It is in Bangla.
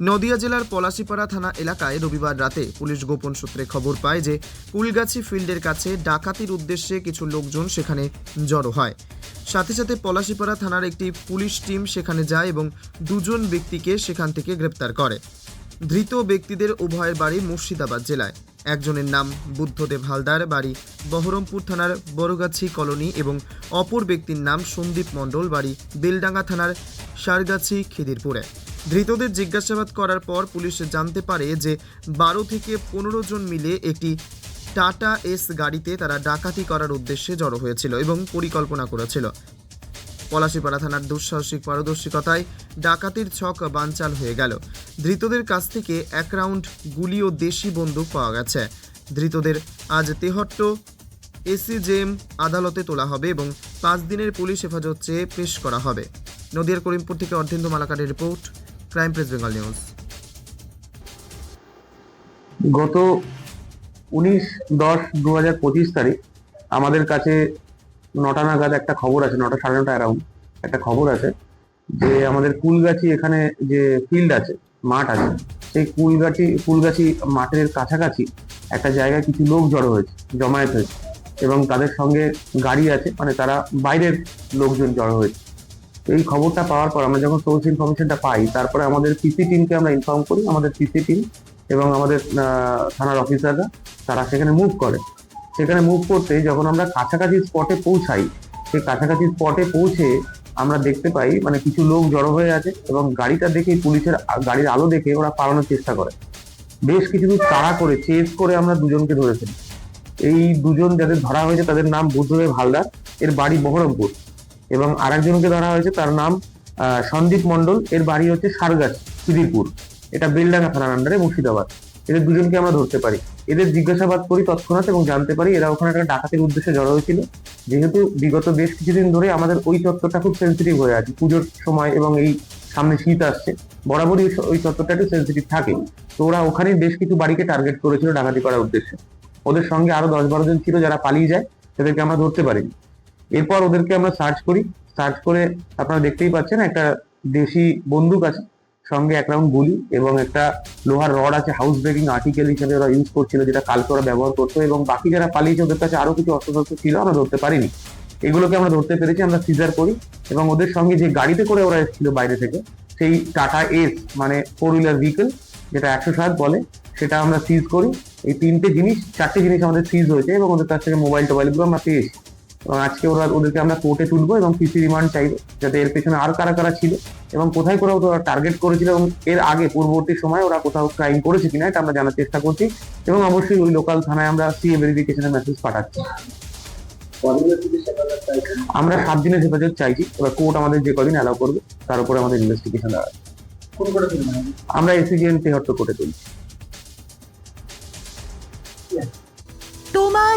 নদিয়া জেলার পলাশিপাড়া থানা এলাকায় রবিবার রাতে পুলিশ গোপন সূত্রে খবর পায় যে কুলগাছি ফিল্ডের কাছে ডাকাতির উদ্দেশ্যে কিছু লোকজন সেখানে জড়ো হয়। সাথে সাথে পলাশিপাড়া থানার একটি পুলিশ টিম সেখানে যায় এবং দুজন ব্যক্তিকে সেখান থেকে গ্রেপ্তার করে। ধৃত ব্যক্তিদের উভয়ের বাড়ি মুর্শিদাবাদ জেলায়। একজনের নাম বুদ্ধদেব হালদার, বাড়ি বহরমপুর থানার বড়গাছি কলোনি এবং অপর ব্যক্তির নাম সন্দীপ মণ্ডল, বাড়ি বেলডাঙ্গা থানার সারগাছি খিদিরপুরে। ধৃতদের জিজ্ঞাসাবাদ করার পর পুলিশ জানতে পারে যে বারো থেকে পনেরো জন মিলে একটি টাটা এস গাড়িতে তারা ডাকাতি করার উদ্দেশ্যে জড়ো হয়েছিল এবং পরিকল্পনা করেছিল। পলাশিপাড়া থানার দুঃসাহসিক পারদর্শিকতায় ডাকাতির ছক বানচাল হয়ে গেল। ধৃতদের কাছ থেকে এক রাউন্ড গুলি ও দেশি বন্দুক পাওয়া গেছে। ধৃতদের আজ তেহট্ট এসিজেএম আদালতে তোলা হবে এবং পাঁচ দিনের পুলিশ হেফাজত চেয়ে পেশ করা হবে। নদিয়ার করিমপুর থেকে Ardhendu মালাকারের report crime press Bengal news. গত উনিশ দশ দু হাজার পঁচিশ তারিখ আমাদের কাছে নটা নাগাদ একটা খবর আছে, নটা সাড়ে নটা অ্যারাউন্ড একটা খবর আছে যে আমাদের কুলগাছি এখানে যে ফিল্ড আছে, মাঠ আছে, সেই কুলগাছি কুলগাছি মাঠের কাছাকাছি একটা জায়গায় কিছু লোক জড়ো হয়েছে, জমায়েত হয়েছে এবং তাদের সঙ্গে গাড়ি আছে মানে তারা বাইরের লোকজন জড়ো হয়েছে। এই খবরটা পাওয়ার পর আমরা যখন সোর্স ইনফরমেশনটা পাই, তারপরে আমাদের পিসি টিমকে আমরা ইনফর্ম করি, আমাদের পিসি টিম এবং আমাদের থানার অফিসাররা তারা সেখানে মুভ করে। সেখানে মুভ করতে যখন আমরা কাছাকাছি স্পটে পৌঁছাই, সেই কাছাকাছি স্পটে পৌঁছে আমরা দেখতে পাই মানে কিছু লোক জড়ো হয়ে আছে এবং গাড়িটা দেখে পুলিশের গাড়ির আলো দেখে ওরা পালানোর চেষ্টা করে। বেশ কিছু তাড়া করে চেস করে আমরা দুজনকে ধরে ফেলি এই দুজন যাদের ধরা হয়েছে তাদের নাম বুদ্ধদেব হালদার, এর বাড়ি বহরমপুর। এবং আরেকজনকে ধরা হয়েছে, তার নাম সন্দীপ মণ্ডল। এর বাড়ি হচ্ছে সারগাছ সুধীরপুর এটা বেলডাঙ্গা থানার আন্ডারে মুর্শিদাবাদ। এদের দুজনকে আমরা ধরতে পারি। এদের জিজ্ঞাসাবাদ করি তৎক্ষণাৎ এবং জানতে পারি এরা ওখানে একটা ডাকাতের উদ্দেশ্যে জড়ো হয়েছিল। যেহেতু বিগত বেশ কিছুদিন ধরে আমাদের ওই চত্বরটা খুব সেন্সিটিভ হয়ে আছে। পুজোর সময় এবং এই সামনে শীত আসছে, বরাবরই ওই চত্বরটা একটু সেন্সিটিভ থাকে। তো ওরা ওখানে বেশ কিছু বাড়িকে টার্গেট করেছিল ডাকাতি করার উদ্দেশ্যে। ওদের সঙ্গে আরও দশ বারো জন ছিল যারা পালিয়ে যায়, তাদেরকে আমরা ধরতে পারিনি। এরপর ওদেরকে আমরা সার্চ করি। সার্চ করে আপনারা দেখতেই পাচ্ছেন একটা দেশি বন্দুক আছে, সঙ্গে এক রাউন্ড গুলি এবং একটা লোহার রড আছে হাউস ব্রেকিং আর্টিকেল হিসেবে ওরা ইউজ করছিল, যেটা কালকে ওরা ব্যবহার করতো এবং বাকি যারা পালিয়েছে ওদের কাছে আরও কিছু অস্ত্রশস্ত্র ছিল, আমরা ধরতে পারিনি। এগুলোকে আমরা ধরতে পেরেছি, আমরা সিজার করি এবং ওদের সঙ্গে যে গাড়িতে করে ওরা এসেছিল বাইরে থেকে, সেই টাটা এস মানে ফোর হুইলার ভেহিকেল যেটা একশো সাত বলে, সেটা আমরা সিজ করি। এই তিনটে জিনিস, চারটে জিনিস আমাদের সিজ হয়েছে এবং ওদের কাছ থেকে মোবাইল টোবাইলগুলো আমরা পেয়েছি। আজকে ওরা ওদেরকে আমরা কোর্টে তুলবো এবং পিসি রিমান্ড চাইব যাতে এর পেছনে আর কারা কারা ছিল এবং কোথায় কোথাও ওরা টার্গেট করেছিল এবং এর আগে পূর্ববর্তী সময় ওরা কোথাও ক্রাইম করেছে কিনা এটা আমরা জানার চেষ্টা করছি এবং অবশ্যই ওই লোকাল থানায় আমরা সিএ ভেরিফিকেশনের মেসেজ পাঠাচ্ছি। আমরা সাত দিনের হেফাজত চাইছি, এবার কোর্ট আমাদের যে কদিন অ্যালাউ করবে, তার উপরে আমাদের ইনভেস্টিগেশন দাঁড়াবে আমরা এসিজিএন তেহট্ট কোর্টে তুলছি। তোমার